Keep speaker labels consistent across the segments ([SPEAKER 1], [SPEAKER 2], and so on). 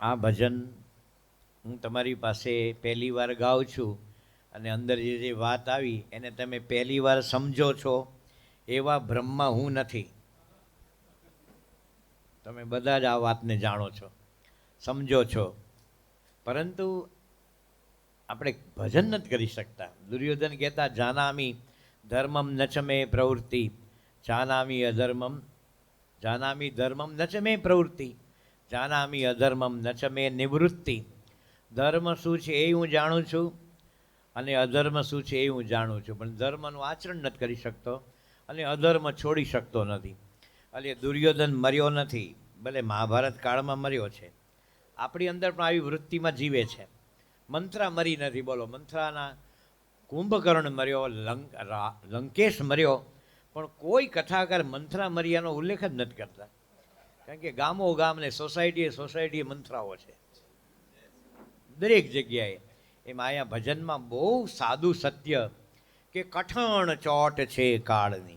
[SPEAKER 1] આ ભજન હું તમારી પાસે પહેલી વાર ગાઉં છું અને અંદર જે જે વાત આવી એને તમે પહેલી વાર સમજો છો, એવા બ્રહ્મા હું નથી. તમે બધા જ આ વાતને જાણો છો, સમજો છો. પરંતુ આપણે ભજન નથી કરી શકતા. દુર્યોધન કહેતા, જાનામી ધર્મમ નચમે પ્રવૃત્તિ. જાનામી અધર્મમ, જાનામી ધર્મમ નચમે પ્રવૃત્તિ. જાનામી અધર્મમ નચમે નિવૃત્તિ. ધર્મ શું છે એ હું જાણું છું અને અધર્મ શું છે એ હું જાણું છું. પણ ધર્મનું આચરણ નથી કરી શકતો અને અધર્મ છોડી શકતો નથી. એટલે દુર્યોધન મર્યો નથી. ભલે મહાભારત કાળમાં મર્યો છે. આપણી અંદર પણ આવી વૃત્તિમાં જીવે છે. મંત્રા મરી નથી, બોલો. મંત્રાના કુંભકર્ણ મર્યો લંક લંકેશ મર્યો. પણ કોઈ કથાકાર મંત્રા મર્યાનો ઉલ્લેખ જ નથી કરતા. કારણ કે ગામો ગામ ને સોસાયટીએ સોસાયટીએ મંથરાઓ છે. દરેક જગ્યાએ એમાં અહીંયા ભજનમાં બહુ સાદું સત્ય કે કઠણ ચોટ છે કાળની.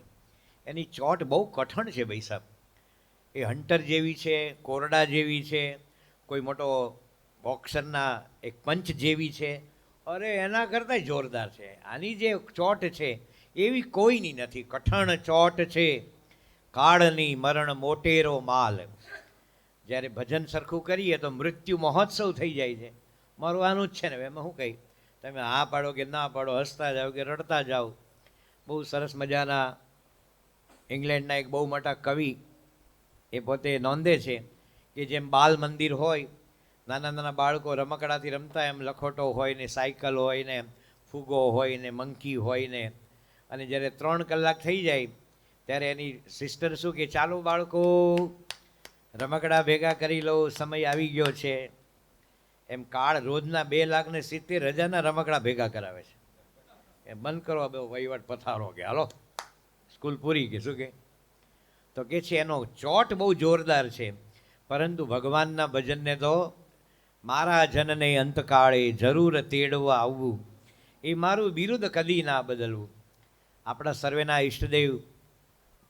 [SPEAKER 1] એની ચોટ બહુ કઠણ છે ભાઈ સાહેબ એ હન્ટર જેવી છે, કોરડા જેવી છે, કોઈ મોટો બોક્સરના એક પંચ જેવી છે. અરે એના કરતાંય જોરદાર છે. આની જે ચોટ છે, એવી કોઈની નથી. કઠણ ચોટ છે. કાળની મરણ મોટેરો માલ. જ્યારે ભજન સરખું કરીએ તો મૃત્યુ મહોત્સવ થઈ જાય છે. મારું આનું જ છે ને એમાં શું કહી? તમે હા પાડો કે ના પાડો, હસતા જાઓ કે રડતા જાઓ. બહુ સરસ મજાના ઇંગ્લેન્ડના એક બહુ મોટા કવિ એ પોતે નોંધે છે કે જેમ બાલ મંદિર હોય, નાના નાના બાળકો રમકડાથી રમતા એમ લખોટો હોય ને સાયકલ હોય ને ફૂગો હોય ને મંકી હોય ને, અને જ્યારે ત્રણ કલાક થઈ જાય ત્યારે એની સિસ્ટર શું કે, ચાલો બાળકો, રમકડા ભેગા કરી લો સમય આવી ગયો છે. એમ કાળ રોજના બે લાખ ને સિત્તેર હજારના રમકડા ભેગા કરાવે છે. એ બંધ કરો બે વહીવટ પથારો કે, હાલો, સ્કૂલ પૂરી કે, શું કે? તો કે છે, એનો ચોટ બહુ જોરદાર છે, પરંતુ ભગવાનના ભજનને તો મારા જનને અંતકાળે જરૂર તેડવા આવવું. એ મારું બિરુદ કદી ના બદલવું. આપણા સર્વેના ઈષ્ટદેવ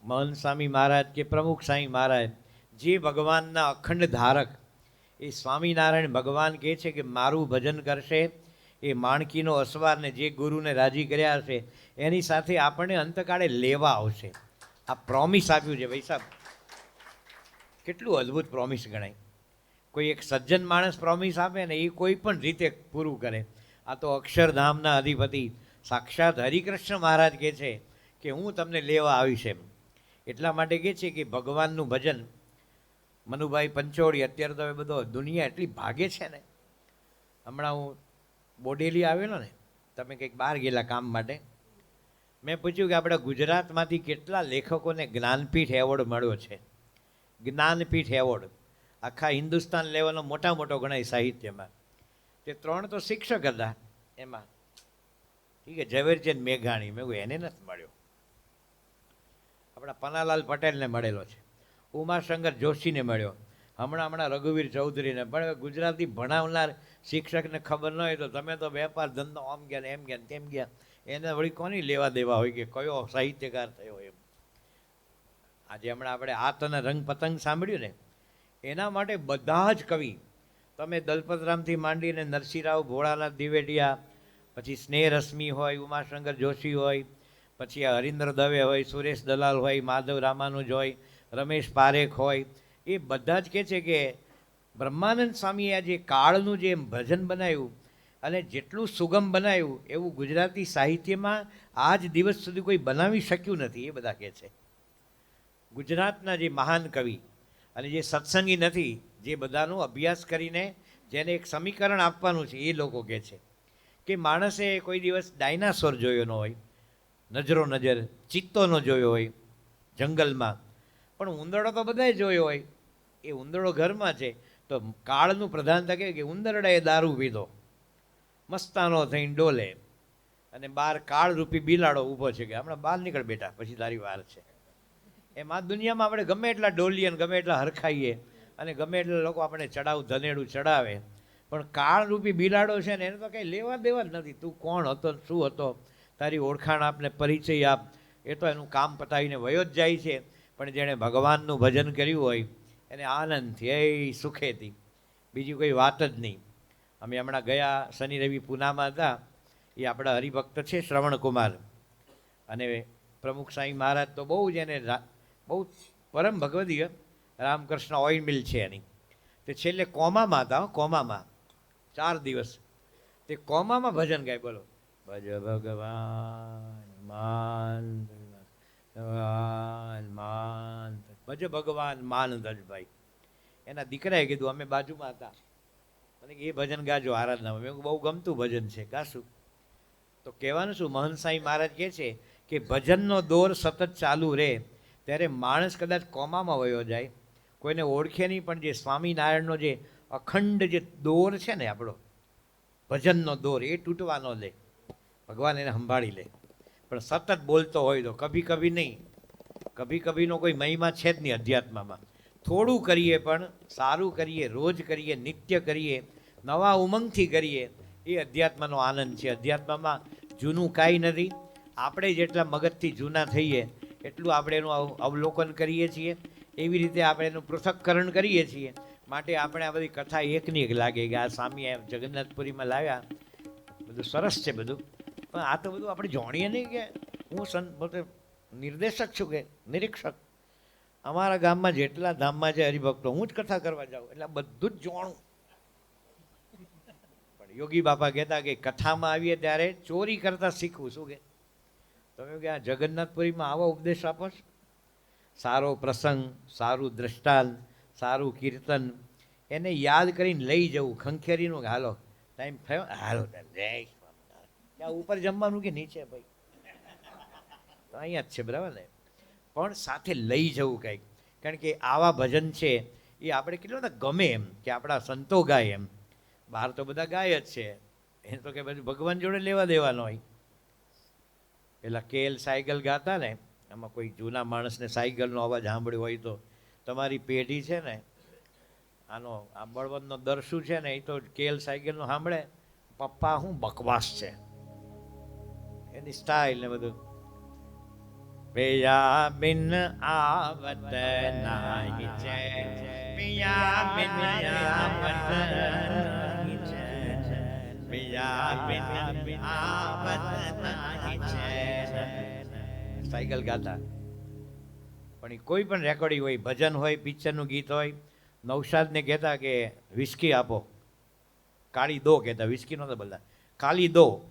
[SPEAKER 1] મહંત સ્વામી મહારાજ કે પ્રમુખ સ્વામી મહારાજ, જે ભગવાનના અખંડ ધારક, એ સ્વામિનારાયણ ભગવાન કહે છે કે મારું ભજન કરશે, એ માણકીનો અસવારને જે ગુરુને રાજી કર્યા હશે, એની સાથે આપણને અંતકાળે લેવા આવશે. આ પ્રોમિસ આપ્યું છે ભાઈ સાહેબ. કેટલું અદ્ભુત પ્રોમિસ ગણાય. કોઈ એક સજ્જન માણસ પ્રોમિસ આપે ને એ કોઈ પણ રીતે પૂરું કરે. આ તો અક્ષરધામના અધિપતિ સાક્ષાત હરિકૃષ્ણ મહારાજ કહે છે કે હું તમને લેવા આવીશ એમ. એટલા માટે કહે છે કે ભગવાનનું ભજન, મનુભાઈ પંચોળી, અત્યારે તો હવે બધો દુનિયા એટલી ભાગે છે ને. હમણાં હું બોડેલી આવેલો ને, તમે કંઈક બહાર ગયેલા કામ માટે, મેં પૂછ્યું કે આપણા ગુજરાતમાંથી કેટલા લેખકોને જ્ઞાનપીઠ એવોર્ડ મળ્યો છે? જ્ઞાનપીઠ એવોર્ડ, આખા હિન્દુસ્તાન લેવલનો મોટા મોટો ગણાય સાહિત્યમાં. તે ત્રણ તો શિક્ષક હતા એમાં. ઠીક છે, ઝવેરચંદ મેઘાણી, મેં એને નથી મળ્યો. આપણા પનાલાલ પટેલને મળેલો છે. ઉમાશંકર જોશીને મળ્યો. હમણાં હમણાં રઘુવીર ચૌધરીને. પણ ગુજરાતી ભણાવનાર શિક્ષકને ખબર ન હોય તો તમે તો વેપાર ધંધો આમ ગયા એમ ગયા તેમ ગયા. એને વળી કોની લેવા દેવા હોય કે કયો સાહિત્યકાર થયો એમ? આજે હમણાં આપણે આત અને રંગ પતંગ સાંભળ્યું ને? એના માટે બધા જ કવિ. તમે દલપતરામથી માંડીને નરસિંહરાવ ભોળાનાથ દિવેડિયા, પછી સ્નેહ રશ્મિ હોય, ઉમાશંકર જોશી હોય પછી આ હરિન્દ્ર દવે હોય, સુરેશ દલાલ હોય, માધવ રામાનુજ હોય, રમેશ પારેખ હોય, એ બધા જ કહે છે કે બ્રહ્માનંદ સ્વામીએ આ જે કાળનું જે ભજન બનાવ્યું અને જેટલું સુગમ બનાવ્યું, એવું ગુજરાતી સાહિત્યમાં આજ દિવસ સુધી કોઈ બનાવી શક્યું નથી, એ બધા કહે છે. ગુજરાતના જે મહાન કવિ અને જે સત્સંગી નથી, જે બધાનો અભ્યાસ કરીને જેને એક સમીકરણ આપવાનું છે, એ લોકો કહે છે. કે માણસે કોઈ દિવસ ડાયનાસોર જોયો ન હોય નજરો નજર, ચિત્તો ન જોયો હોય જંગલમાં. પણ ઉંદરડો તો બધાએ જોયો હોય. એ ઉંદરડો ઘરમાં છે. તો કાળનું પ્રધાનતા કહે કે ઉંદરડાએ દારૂ પીધો. મસ્તાનો થઈને ડોલે. અને બહાર કાળરૂપી બિલાડો ઊભો છે કે હમણાં બહાર નીકળ બેટા પછી તારી વાર છે. એમ આ દુનિયામાં આપણે ગમે એટલા ડોલીએ અને ગમે એટલા હરખાઈએ અને ગમે એટલા લોકો આપણે ચડાવ, ધનેડું ચડાવે. પણ કાળરૂપી બિલાડો છે ને એને તો કંઈ લેવા દેવા જ નથી. તું કોણ હતો શું હતો? તારી ઓળખાણ આપને પરિચય આપ. એ તો એનું કામ પતાવીને વયો જ જાય છે. પણ જેણે ભગવાનનું ભજન કર્યું હોય, એને આનંદથી એ સુખેથી બીજી કોઈ વાત જ નહીં. અમે હમણાં ગયા શનિ રવિ પૂનામાં હતા. એ આપણા હરિભક્ત છે શ્રવણકુમાર અને પ્રમુખ સાંઈ મહારાજ તો બહુ જ એને બહુ પરમ ભગવદીય રામકૃષ્ણ ઓઇલ મિલ છે એની. તે છેલ્લે કોમામાં હતા કોમામાં. ચાર દિવસ. તે કોમામાં ભજન ગાય, બોલો. ભજ ભગવાન માન ભગવાન માન ભજ ભગવાન માન ધનભાઈ એના દીકરાએ કીધું, અમે બાજુમાં હતા. કે, એ ભજન ગાજો આરાધના મેં બહુ ગમતું ભજન છે, ગાશું. તો કહેવાનું શું? મહંત સાંઈ મહારાજ કહે છે કે, ભજનનો દોર સતત ચાલુ રહે ત્યારે માણસ કદાચ કોમામાં વયો જાય. કોઈને ઓળખે નહીં, પણ જે સ્વામિનારાયણનો જે અખંડ જે દોર છે ને આપણો, ભજનનો દોર, એ તૂટવા ન લે ભગવાન એને સંભાળી લે. પણ સતત બોલતો હોય તો કભી કભી નહીં. કભી કભીનો કોઈ મહિમા છે જ નહીં અધ્યાત્મમાં. થોડું કરીએ પણ સારું કરીએ, રોજ કરીએ, નિત્ય કરીએ, નવા ઉમંગથી કરીએ, એ અધ્યાત્મનો આનંદ છે. અધ્યાત્મમાં જૂનું કાંઈ નથી. આપણે જેટલા મગજથી જૂના થઈએ, એટલું આપણે એનું અવલોકન કરીએ છીએ. એવી રીતે આપણે એનું પૃથક્કરણ કરીએ છીએ. માટે આપણે આ બધી કથા એકની એક લાગે કે આ સ્વામી જગન્નાથપુરીમાં લાવ્યા. બધું સરસ છે બધું. પણ આ તો બધું આપણે જાણીએ નહીં કે હું સન પોતે નિર્દેશક છું કે નિરીક્ષક. અમારા ગામમાં જેટલા ધામમાં છે હરિભક્તો, હું જ કથા કરવા જાઉં, એટલે બધું જ જાણું. પણ યોગી બાપા કહેતા કે કથામાં આવીએ ત્યારે ચોરી કરતા શીખવું, શું કે? તમે કે આ જગન્નાથપુરીમાં આવો ઉપદેશ આપો છો? સારો પ્રસંગ, સારું દ્રષ્ટાંત, સારું કીર્તન, એને યાદ કરીને લઈ જવું. ખંખેરીનું હાલો ટાઈમ થયો? હાલો, જય. ત્યાં ઉપર જમવાનું કે નીચે ભાઈ? તો અહીંયા જ છે, બરાબર ને? પણ સાથે લઈ જવું કંઈક. કારણ કે આવા ભજન છે, એ આપણે કેટલું ને ગમે એમ, કે આપણા સંતો ગાય એમ. બહાર તો બધા ગાય જ છે. એ તો કે બધું ભગવાન જોડે લેવા દેવાનો હોય. પેલા કેલ સાયકલ ગાતા ને એમાં કોઈ જૂના માણસને સાયકલનો અવાજ સાંભળ્યો હોય તો તમારી પેઢી છે ને, આનો, આ બળવંતનો દર શું છે ને, એ તો કેલ સાયકલનો સાંભળે. પપ્પા હું બકવાસ છે. એની સ્ટાઇલ ને બધું. પિયા બિન આવત નાહી છે. પિયા બિન આવત નાહી છે. પિયા બિન આવત નાહી છે. સાયકલ ગાતા. પણ કોઈ પણ રેકોર્ડિંગ હોય, ભજન હોય, પિક્ચરનું ગીત હોય, નૌશાદને કહેતા કે, વિસ્કી આપો. કાળી દો કહેતા. વિસ્કી નહોતા બોલતા. કાળી દો.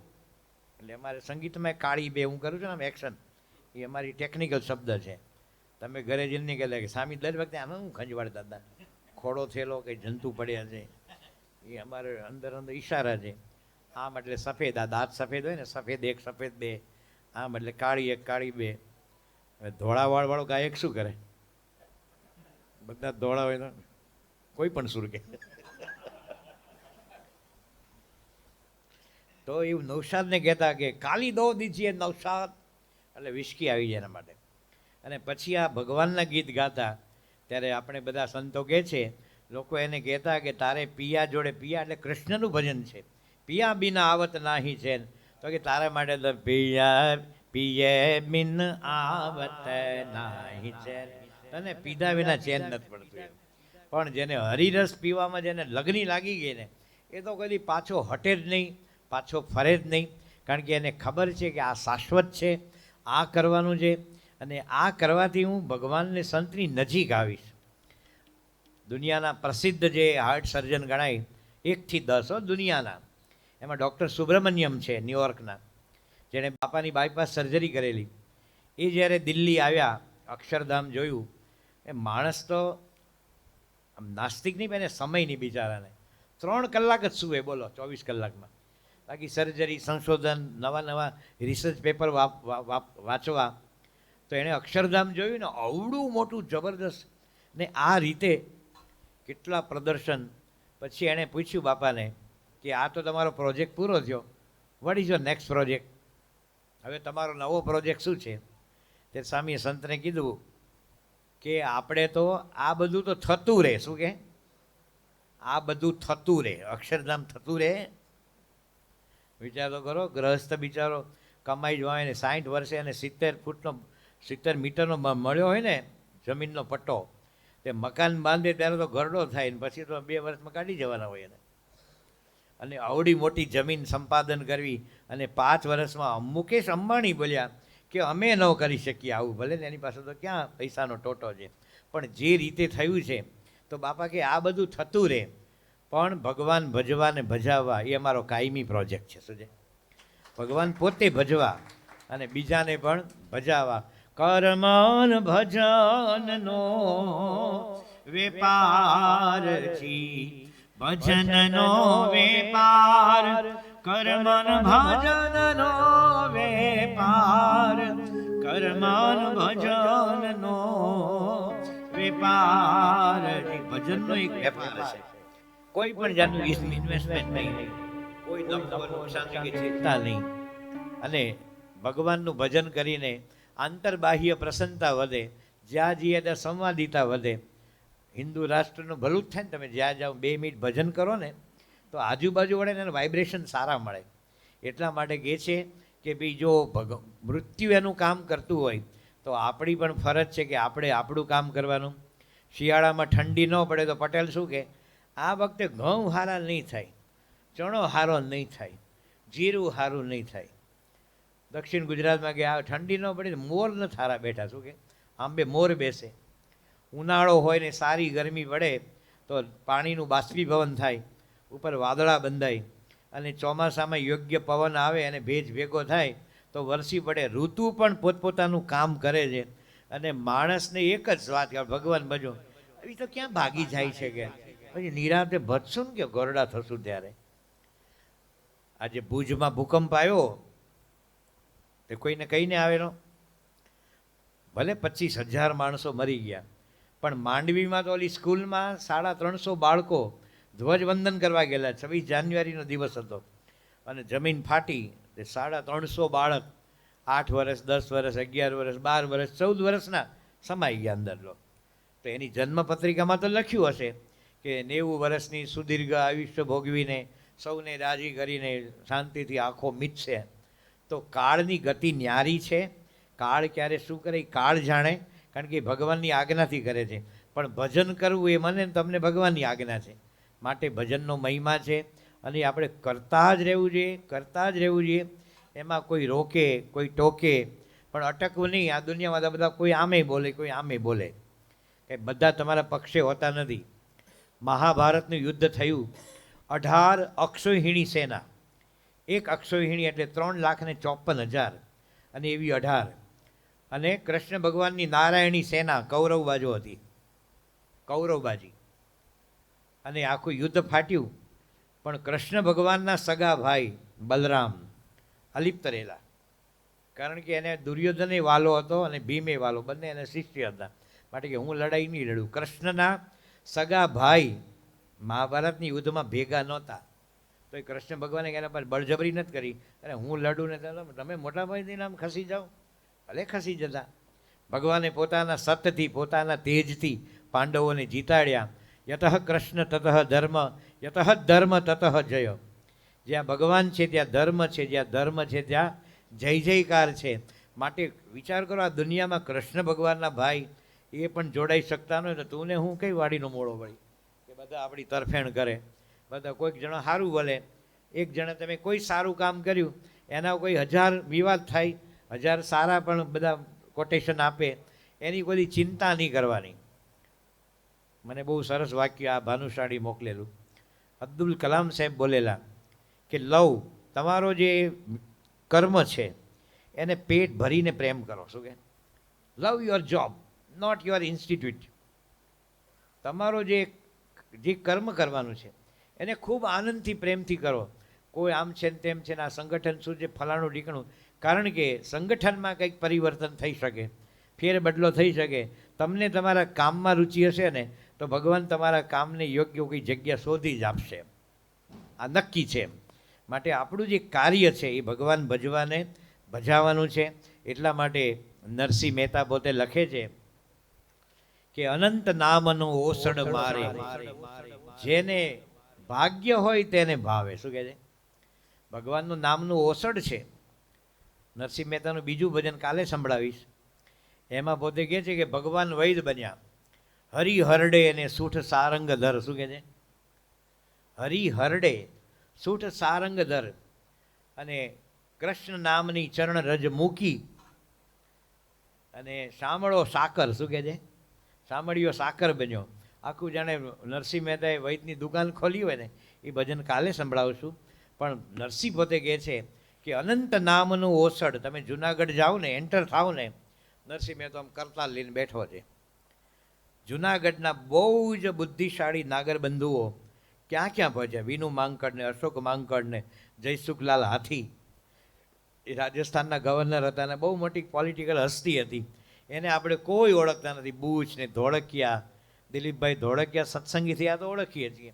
[SPEAKER 1] એટલે અમારે સંગીતમાં કાળી બે હું કરું છું ને, આમ એક્શન એ અમારી ટેકનિકલ શબ્દ છે. તમે ઘરે જઈને કહેતા કે, સામી, દર વખતે આમાં હું ખંજવાળ દાદા? ખોડો થયેલો કે જંતુ પડ્યા છે? એ અમારે અંદર અંદર ઈશારા છે. આમ એટલે સફેદ, આ દાંત સફેદ હોય ને, સફેદ એક, સફેદ બે. આમ એટલે કાળી એક, કાળી બે. હવે ધોળાવાળવાળો ગાયક શું કરે? બધા ધોળા હોય તો કોઈ પણ સુર કે. તો એવું નવસાદને કહેતા કે, કાલી દો દીજીએ નવસાદ એટલે વિસ્કી આવી જાય એના માટે. અને પછી આ ભગવાનના ગીત ગાતા, ત્યારે આપણે બધા સંતો કહે છે, લોકો એને કહેતા કે, તારે પિયા જોડે પિયા, એટલે કૃષ્ણનું ભજન છે. પિયા બિના આવત નાહી છે. તો કે, તારા માટે તો પિયા, પિયે બિન આવત નાહી છે. તને પીધા વિના ચેન નથી પડતું પણ જેને હરિરસ પીવામાં જેને લગ્ન લાગી ગઈ ને, એ તો કદી પાછો હટે જ નહીં. પાછો ફરે જ નહીં. કારણ કે એને ખબર છે કે આ શાશ્વત છે, આ કરવાનું છે અને આ કરવાથી હું ભગવાનને સંતની નજીક આવીશ. દુનિયાના પ્રસિદ્ધ જે હાર્ટ સર્જન ગણાય, એકથી દસ હો, દુનિયાના. એમાં ડૉક્ટર સુબ્રમણ્યમ છે ન્યુયોર્કના, જેણે બાપાની બાયપાસ સર્જરી કરેલી. એ જ્યારે દિલ્હી આવ્યા, અક્ષરધામ જોયું, એ માણસ તો આમ નાસ્તિક નહીં પણ સમય નહીં બિચારાને. ત્રણ કલાક જ સુવે, બોલો, ચોવીસ કલાકમાં. બાકી સર્જરી, સંશોધન, નવા નવા રિસર્ચ પેપર વાંચવા, તો એણે અક્ષરધામ જોયું ને અવડું મોટું જબરદસ્ત ને આ રીતે કેટલા પ્રદર્શન. પછી એણે પૂછ્યું બાપાને કે આ તો તમારો પ્રોજેક્ટ પૂરો થયો વટ ઇઝ યોર નેક્સ્ટ પ્રોજેક્ટ હવે તમારો નવો પ્રોજેક્ટ શું છે? તે સ્વામીએ સંતને કીધું કે આપણે તો આ બધું તો થતું રહે શું કે? આ બધું થતું રહે અક્ષરધામ થતું રહે વિચાર કરો, ગ્રહસ્થ બિચારો કમાઈ જ હોય ને સાઠ વર્ષે અને સિત્તેર ફૂટનો, સિત્તેર મીટરનો મળ્યો હોય ને જમીનનો પટ્ટો, તે મકાન બાંધે ત્યારે તો ઘરડો થાય ને પછી તો બે વર્ષમાં કાઢી જવાના હોય એને. અને આવડી મોટી જમીન સંપાદન કરવી અને પાંચ વર્ષમાં મુકેશ અંબાણી બોલ્યા કે અમે ન કરી શકીએ આવું, ભલે ને એની પાસે તો ક્યાં પૈસાનો ટોટો છે. પણ જે રીતે થયું છે, તો બાપા કે આ બધું થતું રહે. પણ ભગવાન ભજવા ને ભજાવવા એ અમારો કાયમી પ્રોજેક્ટ છે શું ભગવાન પોતે ભજવા અને બીજાને પણ ભજાવા કરમન ભજનનો વેપાર છી, ભજનનો વેપાર, કરમન ભજનનો વેપાર, કરમન ભજનનો વેપાર ભજનનો એક વેપાર છે કોઈ પણ જાતનું ઇન્વેસ્ટમેન્ટ નહીં. કોઈ નુકસાન કે ચિંતા નહીં. અને ભગવાનનું ભજન કરીને આંતરબાહ્ય પ્રસન્નતા વધે જ્યાં જઈએ ત્યાં સંવાદિતા વધે. હિન્દુ રાષ્ટ્રનું ભલું જ થાય ને તમે જ્યાં જાઓ બે મિનિટ ભજન કરો ને તો આજુબાજુ વળે એને વાઇબ્રેશન સારા મળે. એટલા માટે કહે છે કે ભાઈ જો ભગ મૃત્યુ એનું કામ કરતું હોય તો આપણી પણ ફરજ છે કે આપણે આપણું કામ કરવાનું. શિયાળામાં ઠંડી ન પડે તો પટેલ શું કે આ વખતે ઘઉં હારા નહીં થાય, ચણો હારો નહીં થાય, જીરું હારું નહીં થાય. દક્ષિણ ગુજરાતમાં કે આ ઠંડી ન પડે મોર ન થારા બેઠા, શું કે? આંબે મોર બેસે. ઉનાળો હોય ને સારી ગરમી પડે તો પાણીનું બાષ્પીભવન થાય, ઉપર વાદળા બંધાય અને ચોમાસામાં યોગ્ય પવન આવે અને ભેજ ભેગો થાય તો વરસી પડે. ઋતુ પણ પોતપોતાનું કામ કરે છે અને માણસને એક જ વાત ભગવાન બજો આવી તો ક્યાં ભાગી જાય છે કે? પછી નિરાતે ભજશું ને કે ગોરડા થશું ત્યારે. આજે ભુજમાં ભૂકંપ આવ્યો, તે કોઈને કહીને આવેલો? ભલે પચીસ હજાર માણસો મરી ગયા, પણ માંડવીમાં તો ઓલી સ્કૂલમાં સાડા ત્રણસો બાળકો ધ્વજવંદન કરવા ગયેલા છવ્વીસ જાન્યુઆરીનો દિવસ હતો. અને જમીન ફાટી, તે સાડા ત્રણસો બાળક આઠ વર્ષ, દસ વર્ષ, અગિયાર વર્ષ, બાર વર્ષ, ચૌદ વર્ષના સમાઈ ગયા અંદર લો તો એની જન્મપત્રિકામાં તો લખ્યું હશે કે નેવું વર્ષની સુદીર્ઘ આયુષ્ય ભોગવીને સૌને રાજી કરીને શાંતિથી આંખો મીચશે. તો કાળની ગતિ ન્યારી છે. કાળ ક્યારે શું કરે કાળ જાણે, કારણ કે ભગવાનની આજ્ઞાથી કરે છે. પણ ભજન કરવું એ મને તમને ભગવાનની આજ્ઞા છે. માટે ભજનનો મહિમા છે. અને આપણે કરતા જ રહેવું જોઈએ, કરતા જ રહેવું જોઈએ. એમાં કોઈ રોકે, કોઈ ટોકે, પણ અટકવું નહીં. આ દુનિયામાં બધા કોઈ આમે બોલે, કોઈ આમે બોલે. કે બધા તમારા પક્ષે હોતા નથી. મહાભારતનું યુદ્ધ થયું. અઢાર અક્ષોહિણી સેના. એક અક્ષોહિણી એટલે ત્રણ લાખ ને ચોપન હજાર અને એવી અઢાર. અને કૃષ્ણ ભગવાનની નારાયણી સેના કૌરવ બાજુ હતી. કૌરવબાજી. અને આખું યુદ્ધ ફાટ્યું. પણ કૃષ્ણ ભગવાનના સગા ભાઈ બલરામ અલિપ્ત રહેલા. કારણ કે એને દુર્યોધને વાલો હતો અને ભીમે વાલો. બંને એને શિષ્ય હતા. માટે કે હું લડાઈ નહીં લડું. કૃષ્ણના સગા ભાઈ મહાભારતની યુદ્ધમાં ભેગા નહોતા. તો એ કૃષ્ણ ભગવાને એના પર બળજબરી નથી કરી. અરે હું લડું ને તમે મોટા ભાઈથી નામ ખસી જાઓ. ભલે ખસી જતા. ભગવાને પોતાના સતથી, પોતાના તેજથી પાંડવોને જીતાડ્યા. યતઃ કૃષ્ણ તતઃ ધર્મ, યતઃ ધર્મ તતઃ જય. જ્યાં ભગવાન છે, ત્યાં ધર્મ છે, જ્યાં ધર્મ છે, ત્યાં જય જયકાર છે. માટે વિચાર કરો, આ દુનિયામાં કૃષ્ણ ભગવાનના ભાઈ એ પણ જોડાઈ શકતા ન હોય તો તું ને હું કઈ વાડીનો મોડો વળી કે બધા આપણી તરફેણ કરે. બધા કોઈક જણા સારું બોલે એક જણે તમે કોઈ સારું કામ કર્યું, એના કોઈ હજાર વિવાદ થાય, હજાર સારા પણ બધા કોટેશન આપે, એની કોઈ ચિંતા નહીં કરવાની. મને બહુ સરસ વાક્ય આ ભાનુશાળી મોકલેલું. અબ્દુલ કલામ સાહેબ બોલેલા કે, લવ, તમારો જે કર્મ છે, એને પેટ ભરીને પ્રેમ કરો. શું કે? Love your job. Not your institute તમારો જે જે કર્મ કરવાનું છે, એને ખૂબ આનંદથી, પ્રેમથી કરો. કોઈ આમ છે ને તેમ છે ને આ સંગઠન શું છે, ફલાણું ઢીકણું. કારણ કે સંગઠનમાં કંઈક પરિવર્તન થઈ શકે ફેર બદલો થઈ શકે. તમને તમારા કામમાં રુચિ હશે ને, તો ભગવાન તમારા કામને યોગ્ય કોઈ જગ્યા શોધી જ આપશે. આ નક્કી છે. માટે આપણું જે કાર્ય છે એ ભગવાન ભજવાને ભજાવવાનું છે. એટલા માટે નરસિંહ મહેતા પોતે લખે છે કે અનંત નામનું ઓસડ મારે. જેને ભાગ્ય હોય તેને ભાવે. શું કહે છે? ભગવાનનું નામનું ઓસડ છે. નરસિંહ મહેતાનું બીજું ભજન કાલે સંભળાવીશ. એમાં પોતે કહે છે કે ભગવાન વૈદ બન્યા. હરિ હરડે અને સૂઠ સારંગ ધર. શું કહે છે? હરિ હરડે સૂઠ સારંગ ધર. અને કૃષ્ણ નામની ચરણ રજ મૂકી. અને શામળો સાકર. શું કહે છે? શામળિયો સાકર બન્યો. આખું જાણે નરસિંહ મહેતાએ વૈદની દુકાન ખોલી હોય ને, એ ભજન કાલે સંભળાવશું. પણ નરસિંહ પોતે કહે છે કે અનંત નામનું ઓસડ, તમે જુનાગઢ જાઓ ને, એન્ટર થાવ ને, નરસિંહ મહેતો આમ કરતાલ લઈને બેઠો છે. જુનાગઢના બહુ જ બુદ્ધિશાળી નાગરબંધુઓ ક્યાં ક્યાં પહોંચ્યા? વિનુ માંકડને, અશોક માંકડને જયસુખલાલ હાથી. એ રાજસ્થાનના ગવર્નર હતા અને બહુ મોટી પોલિટિકલ હસ્તી હતી. એને આપણે કોઈ ઓળખતા નથી. બુચ ને ધોળકિયા, દિલીપભાઈ ધોળકિયા સત્સંગી થયા તો ઓળખીએ છીએ.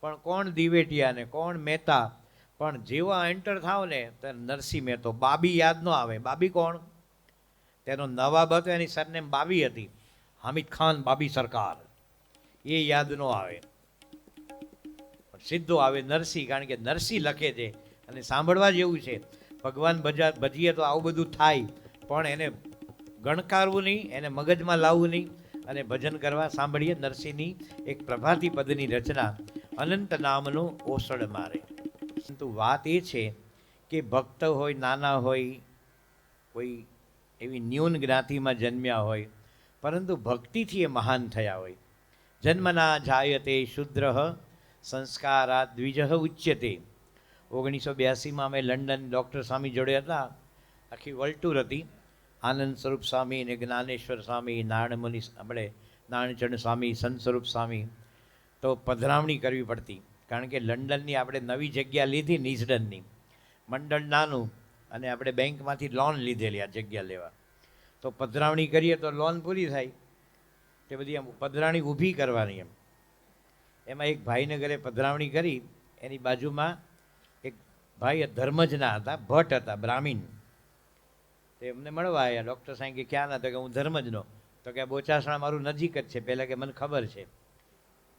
[SPEAKER 1] પણ કોણ દિવેટિયા ને, કોણ મહેતા? પણ જેવા એન્ટર થાવ ને, તો નરસિંહ મહેતો. બાબી યાદ ન આવે. બાબી કોણ? તેનો નવાબ હતો, એની સરનેમ બાબી હતી. હામિદ ખાન બાબી સરકાર. એ યાદ ન આવે. સીધો આવે નરસિંહ, કારણ કે નરસિંહ લખે છે. અને સાંભળવા જેવું છે. ભગવાન ભજા ભજીએ તો આવું બધું થાય, પણ એને ગણકારવું નહીં, એને મગજમાં લાવવું નહીં અને ભજન કરવા સાંભળીએ નરસિંહની એક પ્રભાતી પદની રચના, અનંત નામનું ઓસડ મારે. પરંતુ વાત એ છે કે ભક્ત હોય, નાના હોય, કોઈ એવી ન્યૂન જ્ઞાતિમાં જન્મ્યા હોય, પરંતુ ભક્તિથી એ મહાન થયા હોય. જન્મના જાયતે શુદ્ર સંસ્કારા દ્વિજ ઉચ્યતે. ઓગણીસો બ્યાસીમાં અમે લંડન ડૉક્ટર સ્વામી જોડે હતા. આખી વર્લ્ડ ટૂર હતી. આનંદ સ્વરૂપ સ્વામી ને જ્ઞાનેશ્વર સ્વામી નારાયણમુનિ આપણે નારાયણચરણ સ્વામી સંત સ્વરૂપ સ્વામી, તો પધરામણી કરવી પડતી. કારણ કે લંડનની આપણે નવી જગ્યા લીધી, નિઝડનની. મંડળ નાનું અને આપણે બેંકમાંથી લોન લીધેલી આ જગ્યા લેવા. તો પધરાવણી કરીએ તો લોન પૂરી થાય. તે બધી આમ પધરાવણી ઊભી કરવાની એમ. એમાં એક ભાઈને ઘરે પધરાવણી કરી, એની બાજુમાં એક ભાઈ ધર્મજના હતા, ભટ્ટ હતા, બ્રાહ્મીણ. તે એમને મળવા આવ્યા ડૉક્ટર સાહેબ કે, ક્યાં ના? તો કે, હું ધર્મજનો. તો કે બોચાસણા મારું નજીક જ છે. પહેલાં કે મને ખબર છે.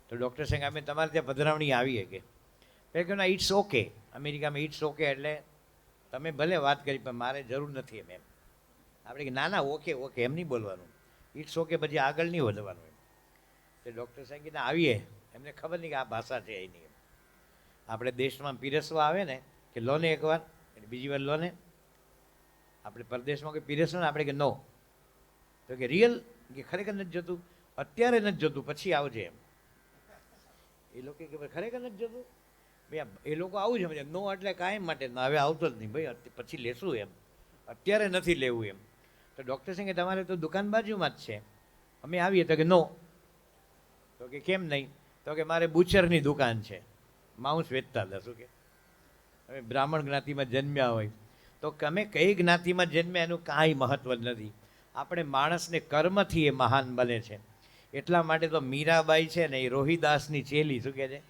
[SPEAKER 1] તો ડૉક્ટર સાહેબ અમે તમારે ત્યાં પધરાવણી આવીએ કે પહેલાં ના ઇટ્સ ઓકે અમેરિકામાં ઇટ્સ ઓકે એટલે તમે ભલે વાત કરી, પણ મારે જરૂર નથી એમ એમ. આપણે કે, ના ના ઓકે ઓકે એમ નહીં બોલવાનું. ઇટ્સ ઓકે પછી આગળ નહીં વધવાનું એમ. તે ડૉક્ટર સાહેબ કીધા આવીએ. એમને ખબર નહીં કે આ ભાષા છે એની આપણે દેશમાં પીરસવા આવે ને, કે લોને એકવાર એટલે બીજી વાર લોને આપણે પરદેશમાં કોઈ પીરસો ને આપણે કે નો તો કે રિયલ કે ખરેખર નથી જતું, અત્યારે નથી જતું, પછી આવજે એમ. એ લોકો કે ખરેખર નથી જતું? ભાઈ એ લોકો આવું સમજે નો એટલે કાયમ માટે ના, હવે આવતો જ નહીં, ભાઈ પછી લેશું એમ. અત્યારે નથી લેવું એમ. તો ડૉક્ટર સિંહ કે તમારે તો દુકાન બાજુમાં જ છે. અમે આવીએ તો કે નો તો કે કેમ નહીં? તો કે મારે બુચરની દુકાન છે. માઉસ વેચતા હતા, શું કે? હવે બ્રાહ્મણ જ્ઞાતિમાં જન્મ્યા હોય. તો અમે કઈ જ્ઞાતિમાં જન્મે એનું કાંઈ મહત્વ નથી. આપણે માણસને કર્મથી એ મહાન બને છે. એટલા માટે તો મીરાબાઈ છે ને એ રોહિદાસની ચેલી, શું કહે છે?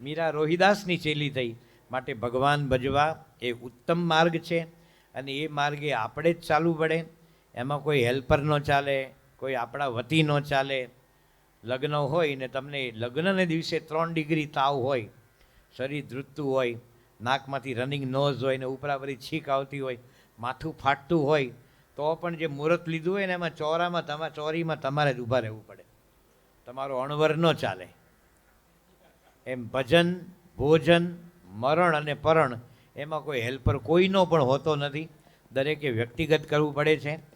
[SPEAKER 1] મીરા રોહિદાસની ચેલી થઈ. માટે ભગવાન ભજવા એ ઉત્તમ માર્ગ છે અને એ માર્ગે આપણે જ ચાલવું પડે. એમાં કોઈ હેલ્પર ન ચાલે, કોઈ આપણા વતી ન ચાલે. લગ્ન હોય ને તમને લગ્નને દિવસે ત્રણ ડિગ્રી તાવ હોય, શરીર ધ્રુજતું હોય નાકમાંથી રનિંગ નોઝ હોય ને ઉપરાપરી છીક આવતી હોય, માથું ફાટતું હોય, તો પણ જે મુહૂર્ત લીધું હોય ને એમાં ચોરામાં તમારે ચોરીમાં તમારે જ ઊભા રહેવું પડે. તમારો અણવર ન ચાલે. એમ ભજન, ભોજન, મરણ અને પરણ એમાં કોઈ હેલ્પર કોઈનો પણ હોતો નથી. દરેકે વ્યક્તિગત કરવું પડે છે.